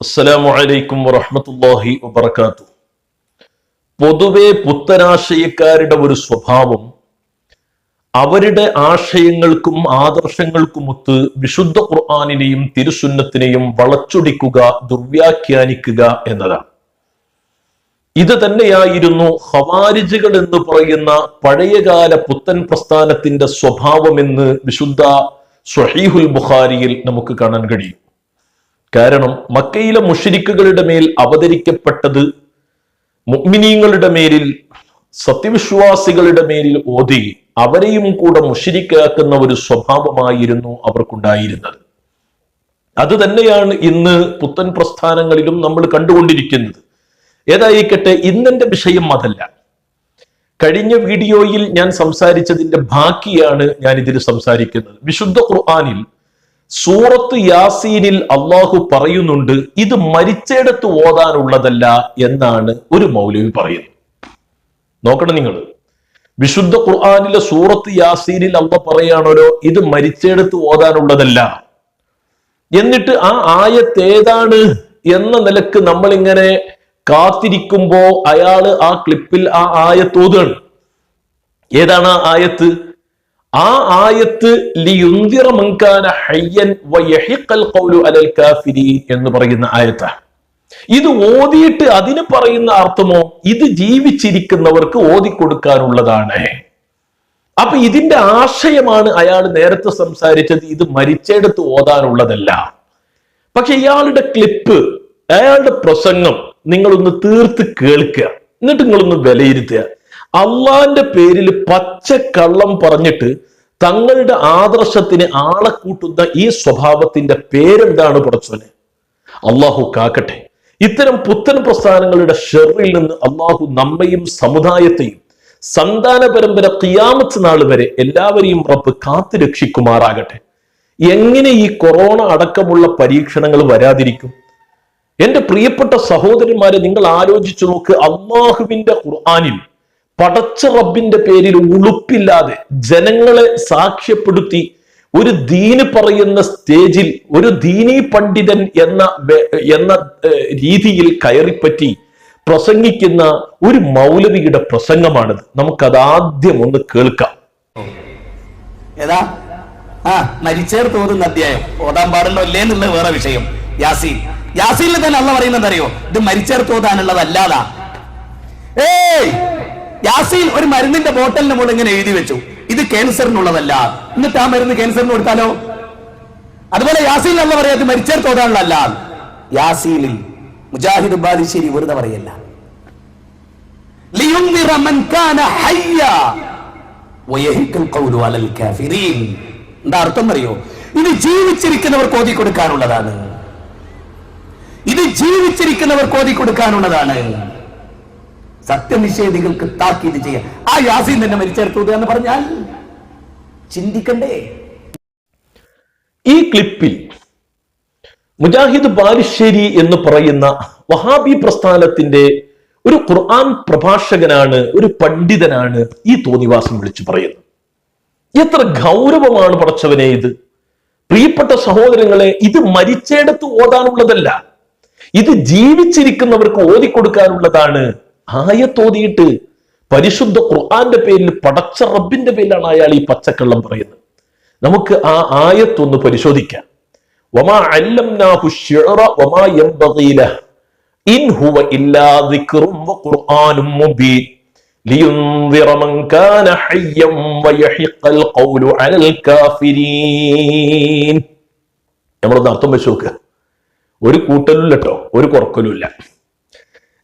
അസ്സലാമു അലൈക്കും വറഹ്മത്തുള്ളാഹി വബർക്കാത്തു പൊതുവെ പുത്തനാശയക്കാരുടെ ഒരു സ്വഭാവം അവരുടെ ആശയങ്ങൾക്കും ആദർശങ്ങൾക്കുമൊത്ത് വിശുദ്ധ ഖുർആാനിനെയും തിരുസുന്നത്തിനെയും വളച്ചൊടിക്കുക ദുർവ്യാഖ്യാനിക്കുക എന്നതാണ്. ഇത് തന്നെയായിരുന്നു ഹവാരിജുകൾ എന്ന് പറയുന്ന പഴയകാല പുത്തൻ പ്രസ്ഥാനത്തിന്റെ സ്വഭാവമെന്ന് വിശുദ്ധ സ്വഹീഹുൽ ബുഖാരിയിൽ നമുക്ക് കാണാൻ കഴിയും. കാരണം മക്കയിലെ മുഷരിക്കുകളുടെ മേൽ അവതരിക്കപ്പെട്ടത് മുഗ്മിനീങ്ങളുടെ മേലിൽ സത്യവിശ്വാസികളുടെ മേലിൽ ഓതി അവരെയും കൂടെ മുഷിരിക്കാക്കുന്ന ഒരു സ്വഭാവമായിരുന്നു അവർക്കുണ്ടായിരുന്നത്. അത് തന്നെയാണ് ഇന്ന് പുത്തൻ പ്രസ്ഥാനങ്ങളിലും നമ്മൾ കണ്ടുകൊണ്ടിരിക്കുന്നത്. ഏതായിരിക്കട്ടെ ഇന്നെന്റെ വിഷയം അതല്ല. കഴിഞ്ഞ വീഡിയോയിൽ ഞാൻ സംസാരിച്ചതിന്റെ ബാക്കിയാണ് ഞാൻ ഇതിൽ സംസാരിക്കുന്നത്. വിശുദ്ധ ഖുർആാനിൽ സൂറത്ത് യാസീനിൽ അള്ളാഹു പറയുന്നുണ്ട് ഇത് മരിച്ചയിടത്ത് ഓതാനുള്ളതല്ല എന്നാണ് ഒരു മൗലവി പറയുന്നത്. നോക്കണം നിങ്ങൾ. വിശുദ്ധ ഖുർആാനിലെ സൂറത്ത് യാസീനിൽ അള്ള പറയുകയാണല്ലോ ഇത് മരിച്ചയിടത്ത് ഓതാനുള്ളതല്ല. എന്നിട്ട് ആ ആയത്ത് ഏതാണ് എന്ന നിലയ്ക്ക് നമ്മളിങ്ങനെ കാത്തിരിക്കുമ്പോ അയാൾ ആ ക്ലിപ്പിൽ ആ ആയത്ത് ഓതുകയാണ്. ഏതാണ് ആ ആയത്ത്? ആ ആയത്ത് എന്ന് പറയുന്ന ആയത്ത. ഇത് ഓതിയിട്ട് അതിന് പറയുന്ന അർത്ഥമോ? ഇത് ജീവിച്ചിരിക്കുന്നവർക്ക് ഓതിക്കൊടുക്കാനുള്ളതാണ്. അപ്പൊ ഇതിന്റെ ആശയമാണ് അയാൾ നേരത്തെ സംസാരിച്ചത് ഇത് മരിച്ചെടുത്ത് ഓതാനുള്ളതല്ല. പക്ഷെ ഇയാളുടെ ക്ലിപ്പ് അയാളുടെ പ്രസംഗം നിങ്ങളൊന്ന് തീർത്ത് കേൾക്കുക. എന്നിട്ട് നിങ്ങളൊന്ന് വിലയിരുത്തുക. അള്ളാന്റെ പേരിൽ പച്ചക്കള്ളം പറഞ്ഞിട്ട് തങ്ങളുടെ ആദർശത്തിന് ആളെ കൂട്ടുന്ന ഈ സ്വഭാവത്തിന്റെ പേരെന്താണ് പടച്ചോനെ? അള്ളാഹു കാക്കട്ടെ. ഇത്തരം പുത്തൻ പ്രസ്ഥാനങ്ങളുടെ ഷെറിൽ നിന്ന് അള്ളാഹു നമ്മയും സമുദായത്തെയും സന്താന പരമ്പര കിയാമത്ത് നാൾ വരെ എല്ലാവരെയും റബ്ബ് കാത്തു രക്ഷിക്കുമാറാകട്ടെ. എങ്ങനെ ഈ കൊറോണ അടക്കമുള്ള പരീക്ഷണങ്ങൾ വരാതിരിക്കും? എന്റെ പ്രിയപ്പെട്ട സഹോദരന്മാരെ നിങ്ങൾ ആലോചിച്ചു നോക്ക് അള്ളാഹുവിന്റെ ഖുർആാനിൽ പടച്ച റബ്ബിന്റെ പേരിൽ ഉളുപ്പില്ലാതെ ജനങ്ങളെ സാക്ഷ്യപ്പെടുത്തി ഒരു ദീന് പറയുന്ന സ്റ്റേജിൽ ഒരു ദീനി പണ്ഡിതൻ എന്ന എന്ന രീതിയിൽ കയറിപ്പറ്റി പ്രസംഗിക്കുന്ന ഒരു മൗലവിയുടെ പ്രസംഗമാണിത്. നമുക്കത് ആദ്യം ഒന്ന് കേൾക്കാം. ഏതാ? ആ മരിച്ചേർ തോന്നുന്ന അധ്യായം. ഓടാൻ പാടുണ്ടോ ഇല്ലേ എന്നുള്ള വേറെ വിഷയം. യാസീൻ. യാസീനിൽ തന്നെ അല്ല പറയുന്നത് അറിയോ? ഇത് മരിച്ചേർ തോതാനുള്ളതല്ലാതാ ഏയ്! യാസീൻ ഒരു മരുന്നിന്റെ ബോട്ടലിന് മുകളിൽ ഇങ്ങനെ എഴുതി വെച്ചു. ഇത് ക്യാൻസറിനുള്ളതല്ല. എന്നിട്ട് ആ മരുന്ന് ക്യാൻസറിന് കൊടുത്താലോ? അതുപോലെ യാസീൽ എന്ന് പറയാ ഇത് മരിച്ചേർ തോതാനുള്ളതല്ല. യാസീലിൽ മുജാഹിദ് ബാലിശ്ശേരി വെറുതെ പറയല്ല. എന്താ അർത്ഥം അറിയോ ഇത് ജീവിച്ചിരിക്കുന്നവർക്ക് ഓതി കൊടുക്കാനുള്ളതാണ്. ഇത് ജീവിച്ചിരിക്കുന്നവർക്ക് ഓതി കൊടുക്കാനുള്ളതാണ്. സത്യനിഷേധികൾക്ക് താക്കീത് ചെയ്യാം ആ യാസീൻ തന്നെ മരിച്ചെടുത്തു എന്ന് പറഞ്ഞാൽ ചിന്തിക്കണ്ടേ? ഈ ക്ലിപ്പിൽ മുജാഹിദ് ബാലുശ്ശേരി എന്ന് പറയുന്ന വഹാബി പ്രസ്ഥാനത്തിന്റെ ഒരു ഖുർആൻ പ്രഭാഷകനാണ് ഒരു പണ്ഡിതനാണ് ഈ തോന്നിവാസം വിളിച്ചു പറയുന്നത്. എത്ര ഗൗരവമാണ് പടച്ചവനെ ഇത്. പ്രിയപ്പെട്ട സഹോദരങ്ങളെ ഇത് മരിച്ചയിടത്ത് ഓതാനുള്ളതല്ല. ഇത് ജീവിച്ചിരിക്കുന്നവർക്ക് ഓതിക്കൊടുക്കാനുള്ളതാണ് ആയത്തോതിയിട്ട് പരിശുദ്ധ ഖുർആന്റെ പേരിൽ പടച്ച റബ്ബിന്റെ പേരിലാണ് അയാൾ ഈ പച്ചക്കള്ളം പറയുന്നത്. നമുക്ക് ആ ആയത്തൊന്ന് പരിശോധിക്കാം. വമാ വമാ ഇൻ ഹുവ ഇല്ലാ നമ്മളൊന്ന് അർത്ഥം വെച്ച് ഒരു കൂട്ടലും കേട്ടോ. ഒരു കുറക്കലും ഇല്ല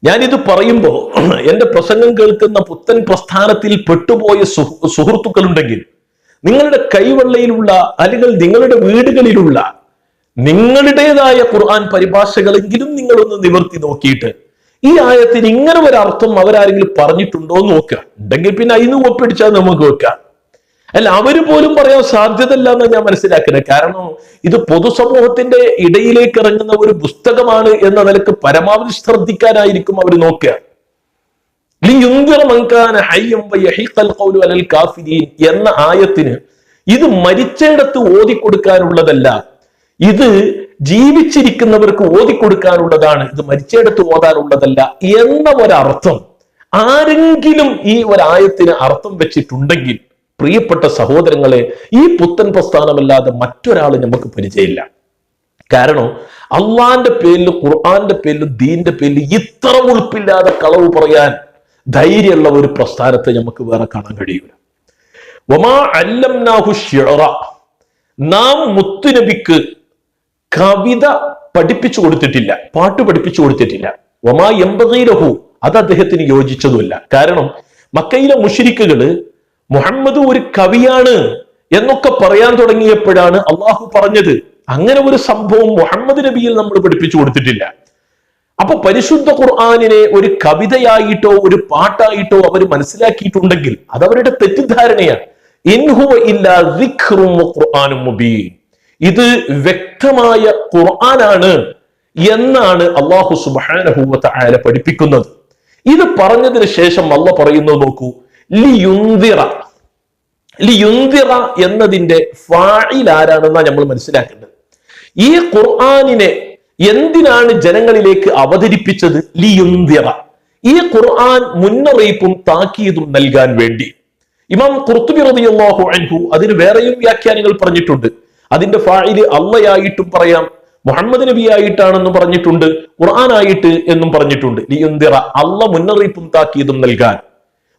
ഞാനിത് പറയുമ്പോൾ എന്റെ പ്രസംഗം കേൾക്കുന്ന പുത്തൻ പ്രസ്ഥാനത്തിൽ പെട്ടുപോയ സുഹൃ- സുഹൃത്തുക്കളുണ്ടെങ്കിൽ നിങ്ങളുടെ കൈവെള്ളയിലുള്ള അല്ലെങ്കിൽ നിങ്ങളുടെ വീടുകളിലുള്ള നിങ്ങളുടേതായ ഖുർആൻ പരിഭാഷകളെങ്കിലും നിങ്ങളൊന്ന് നിവർത്തി നോക്കിയിട്ട് ഈ ആയത്തിന് ഇങ്ങനെ ഒരർത്ഥം അവരാരെങ്കിലും പറഞ്ഞിട്ടുണ്ടോ എന്ന് നോക്കുക. ഉണ്ടെങ്കിൽ പിന്നെ അതിന് ഒപ്പിടിച്ചാൽ നമുക്ക് വെക്കാം. അല്ല അവർ പോലും പറയാൻ സാധ്യതയില്ല എന്ന് ഞാൻ മനസ്സിലാക്കുന്നത്. കാരണം ഇത് പൊതുസമൂഹത്തിന്റെ ഇടയിലേക്ക് ഇറങ്ങുന്ന ഒരു പുസ്തകമാണ് എന്ന നിലയ്ക്ക് പരമാവധി ശ്രദ്ധിക്കാനായിരിക്കും അവർ നോക്കുക. എന്ന ആയത്തിന് ഇത് മരിച്ചയിടത്ത് ഓതിക്കൊടുക്കാനുള്ളതല്ല. ഇത് ജീവിച്ചിരിക്കുന്നവർക്ക് ഓതിക്കൊടുക്കാനുള്ളതാണ്. ഇത് മരിച്ചയിടത്ത് ഓതാനുള്ളതല്ല എന്ന ഒരർത്ഥം. ആരെങ്കിലും ഈ ഒരായത്തിന് അർത്ഥം വെച്ചിട്ടുണ്ടെങ്കിൽ പ്രിയപ്പെട്ട സഹോദരങ്ങളെ ഈ പുത്തൻ പ്രസ്ഥാനമല്ലാതെ മറ്റൊരാൾ നമുക്ക് പരിചയമില്ല. കാരണം അള്ളാന്റെ പേരിൽ ഖുർആന്റെ പേരിൽ ദീന്റെ പേരിൽ ഇത്ര ഉൾപ്പില്ലാതെ കളവ് പറയാൻ ധൈര്യമുള്ള ഒരു പ്രസ്ഥാനത്തെ നമുക്ക് വേറെ കാണാൻ കഴിയൂല. ഒമാ അല്ലംനാഹു ഷിഅറ നാം മുത്തുനബിക്ക് കവിത പഠിപ്പിച്ചു കൊടുത്തിട്ടില്ല പാട്ട് പഠിപ്പിച്ചു കൊടുത്തിട്ടില്ല. ഒമാ എമ്പതീലഹു അത് അദ്ദേഹത്തിന് യോജിച്ചതുമല്ല. കാരണം മക്കയിലെ മുഷിരിക്കുകൾ മുഹമ്മദ് ഒരു കവിയാണ് എന്നൊക്കെ പറയാൻ തുടങ്ങിയപ്പോഴാണ് അള്ളാഹു പറഞ്ഞത്. അങ്ങനെ ഒരു സംഭവം മുഹമ്മദ് നബിയിൽ നമ്മൾ പഠിപ്പിച്ചു കൊടുത്തിട്ടില്ല. അപ്പൊ പരിശുദ്ധ ഖുർആാനിനെ ഒരു കവിതയായിട്ടോ ഒരു പാട്ടായിട്ടോ അവർ മനസ്സിലാക്കിയിട്ടുണ്ടെങ്കിൽ അത് അവരുടെ തെറ്റിദ്ധാരണയാണ് ഇത് വ്യക്തമായ ഖുർആനാണ് എന്നാണ് അള്ളാഹു സുബാനഹുവത്ത പഠിപ്പിക്കുന്നത്. ഇത് പറഞ്ഞതിന് ശേഷം അല്ല പറയുന്നത് നോക്കൂ. ലിയുന്തിറ. ലിയുന്തിറ എന്നതിന്റെ ഫായിൽ ആരാണെന്നാണ് നമ്മൾ മനസ്സിലാക്കേണ്ടത്. ഈ ഖുർആാനിനെ എന്തിനാണ് ജനങ്ങളിലേക്ക് അവതരിപ്പിച്ചത്? ലിയുന്തിറ. ഈ ഖുർആൻ മുന്നറിയിപ്പും താക്കീതും നൽകാൻ വേണ്ടി. ഇമാം കുർത്തുബി റളിയല്ലാഹു അൻഹു അതിന് വേറെയും വ്യാഖ്യാനങ്ങൾ പറഞ്ഞിട്ടുണ്ട്. അതിന്റെ ഫായിൽ അള്ളയായിട്ടും പറയാം മുഹമ്മദ് നബി ആയിട്ടാണെന്നും പറഞ്ഞിട്ടുണ്ട് ഖുർആനായിട്ട് എന്നും പറഞ്ഞിട്ടുണ്ട്. ലിയുന്തിറ അള്ള മുന്നറിയിപ്പും താക്കീതും നൽകാൻ.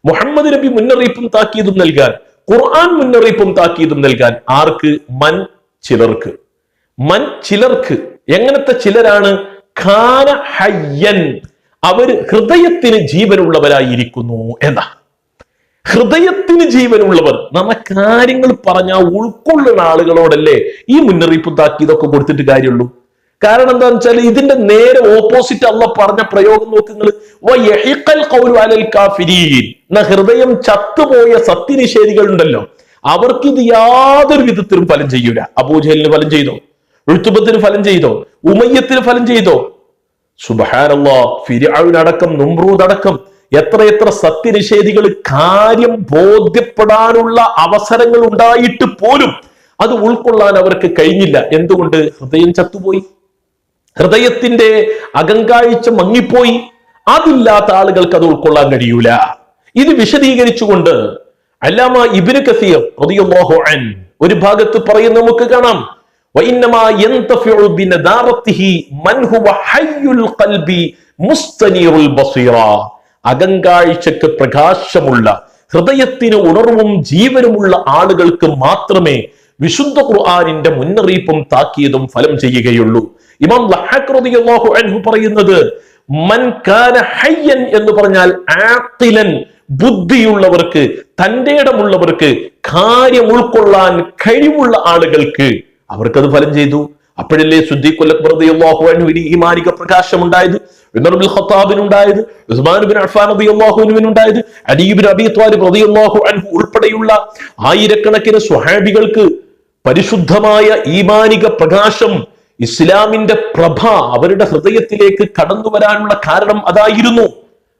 മുഹമ്മദ് നബി മുന്നറിയിപ്പും താക്കീതും നൽകാൻ ഖുർആൻ മുന്നറിയിപ്പും താക്കീതും നൽകാൻ ആർക്ക്? മൻ ചിലർക്ക്. മൻ ചിലർക്ക്. എങ്ങനത്തെ ചിലരാണ്? ഖാന ഹയ്യൻ. അവർ ഹൃദയത്തിന് ജീവനുള്ളവരായിരിക്കുന്നു എന്നാ. ഹൃദയത്തിന് ജീവനുള്ളവർ. നമ്മ കാര്യങ്ങൾ പറഞ്ഞ ഉൾക്കൊള്ളുന്ന ആളുകളോടല്ലേ ഈ മുന്നറിയിപ്പ് താക്കീതൊക്കെ കൊടുത്തിട്ട് കാര്യമുള്ളൂ? കാരണം എന്താണെന്ന് വെച്ചാൽ ഇതിന്റെ നേരെ ഓപ്പോസിറ്റ് അള്ള പറഞ്ഞ പ്രയോഗം നോക്കുന്നത് ഹൃദയം ചത്തുപോയ സത്യനിഷേധികൾ ഉണ്ടല്ലോ. അവർക്ക് ഇത് യാതൊരു വിധത്തിലും ഫലം ചെയ്യൂല. അബൂജഹലിന് ഫലം ചെയ്തോ? ഉഴുത്തുബത്തിന് ഫലം ചെയ്തോ? ഉമയ്യത്തിന് ഫലം ചെയ്തോ? സുബഹാനല്ലോ ഫിരിഅടക്കം നുംറൂദ് അടക്കം എത്ര സത്യനിഷേധികൾ കാര്യം ബോധ്യപ്പെടാനുള്ള അവസരങ്ങൾ ഉണ്ടായിട്ട് പോലും അത് ഉൾക്കൊള്ളാൻ അവർക്ക് കഴിഞ്ഞില്ല. എന്തുകൊണ്ട്? ഹൃദയം ചത്തുപോയി. ഹൃദയത്തിന്റെ അകങ്കാഴ്ച മങ്ങിപ്പോയി. അതില്ലാത്ത ആളുകൾക്ക് അത് ഉൾക്കൊള്ളാൻ കഴിയൂല. ഇത് വിശദീകരിച്ചുകൊണ്ട് അല്ലാമ ഇബിന് കസീർ റളിയല്ലാഹു അൻ ഒരു ഭാഗത്ത് പറയുന്ന നമുക്ക് കാണാം. അകങ്കാഴ്ചക്ക് പ്രകാശമുള്ള ഹൃദയത്തിന് ഉണർവും ജീവനുമുള്ള ആളുകൾക്ക് മാത്രമേ വിശുദ്ധ ഖുർആാനിന്റെ മുന്നറിയിപ്പും താക്കീതും ഫലം ചെയ്യുകയുള്ളൂ. ഇമാം റളിയല്ലാഹു അൻഹു പറയുന്നത് മൻ കാന ഹയ്യൻ എന്ന് പറഞ്ഞാൽ ആഖിലൻ ബുദ്ധിയുള്ളവർക്ക് തന്റെ ഇടമുള്ളവർക്ക് കാര്യം ഉൾക്കൊള്ളാൻ കഴിവുള്ള ആളുകൾക്ക് അവർക്കത് ഫലം ചെയ്തു. അപ്പോഴല്ലേ സുദ്ദീഖുല്ലാഹുവിന് ഈമാനിക പ്രകാശം ഉണ്ടായത് ഖത്താബിനുണ്ടായത് ഉസ്മാൻ ബിൻ അഫ്ഫാൻ റളിയല്ലാഹുവിനുണ്ടായത് അലീബിൻ അബി ത്വാലിബ് റളിയല്ലാഹു അൻഹു ഉൾപ്പെടെയുള്ള ആയിരക്കണക്കിന് സ്വഹാബികൾക്ക് പരിശുദ്ധമായ ഈമാനിക പ്രകാശം ഇസ്ലാമിന്റെ പ്രഭ അവരുടെ ഹൃദയത്തിലേക്ക് കടന്നു വരാനുള്ള കാരണം അതായിരുന്നു.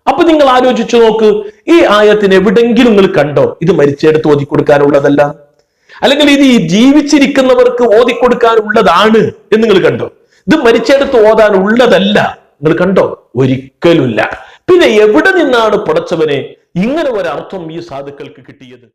അപ്പൊ നിങ്ങൾ ആലോചിച്ചു നോക്ക് ഈ ആയത്തിന് എവിടെങ്കിലും നിങ്ങൾ കണ്ടോ? ഇത് മരിച്ചെടുത്ത് ഓതി കൊടുക്കാനുള്ളതല്ല അല്ലെങ്കിൽ ഇത് ഈ ജീവിച്ചിരിക്കുന്നവർക്ക് ഓതിക്കൊടുക്കാനുള്ളതാണ് എന്ന് നിങ്ങൾ കണ്ടോ? ഇത് മരിച്ചെടുത്ത് ഓതാനുള്ളതല്ല. നിങ്ങൾ കണ്ടോ? ഒരിക്കലുമില്ല. പിന്നെ എവിടെ നിന്നാണ് പടച്ചവനെ ഇങ്ങനെ ഒരർത്ഥം ഈ സാധുക്കൾക്ക് കിട്ടിയത്?